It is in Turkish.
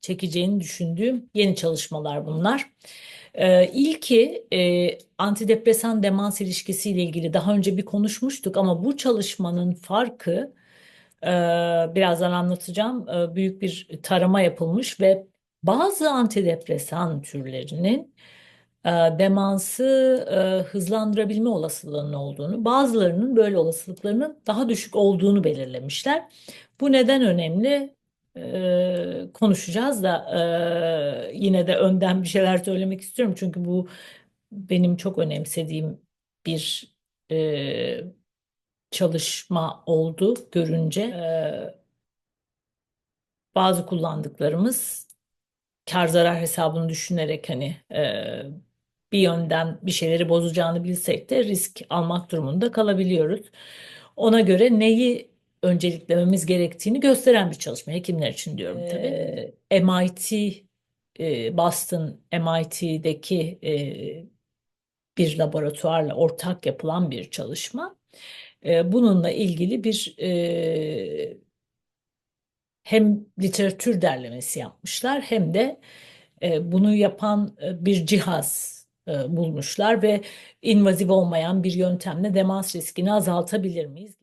çekeceğini düşündüğüm yeni çalışmalar bunlar. Ee, ilki e, antidepresan demans ilişkisiyle ilgili daha önce bir konuşmuştuk ama bu çalışmanın farkı e, birazdan anlatacağım. E, büyük bir tarama yapılmış ve bazı antidepresan türlerinin e, demansı e, hızlandırabilme olasılığının olduğunu, bazılarının böyle olasılıklarının daha düşük olduğunu belirlemişler. Bu neden önemli? E, konuşacağız da e, yine de önden bir şeyler söylemek istiyorum çünkü bu benim çok önemsediğim bir e, çalışma oldu görünce. E, bazı kullandıklarımız kar zarar hesabını düşünerek hani e, bir yönden bir şeyleri bozacağını bilsek de risk almak durumunda kalabiliyoruz. Ona göre neyi önceliklememiz gerektiğini gösteren bir çalışma. Hekimler için diyorum tabii. E, MIT, e, Boston MIT'deki e, bir laboratuvarla ortak yapılan bir çalışma. E, bununla ilgili bir e, hem literatür derlemesi yapmışlar hem de e, bunu yapan e, bir cihaz e, bulmuşlar ve invaziv olmayan bir yöntemle demans riskini azaltabilir miyiz?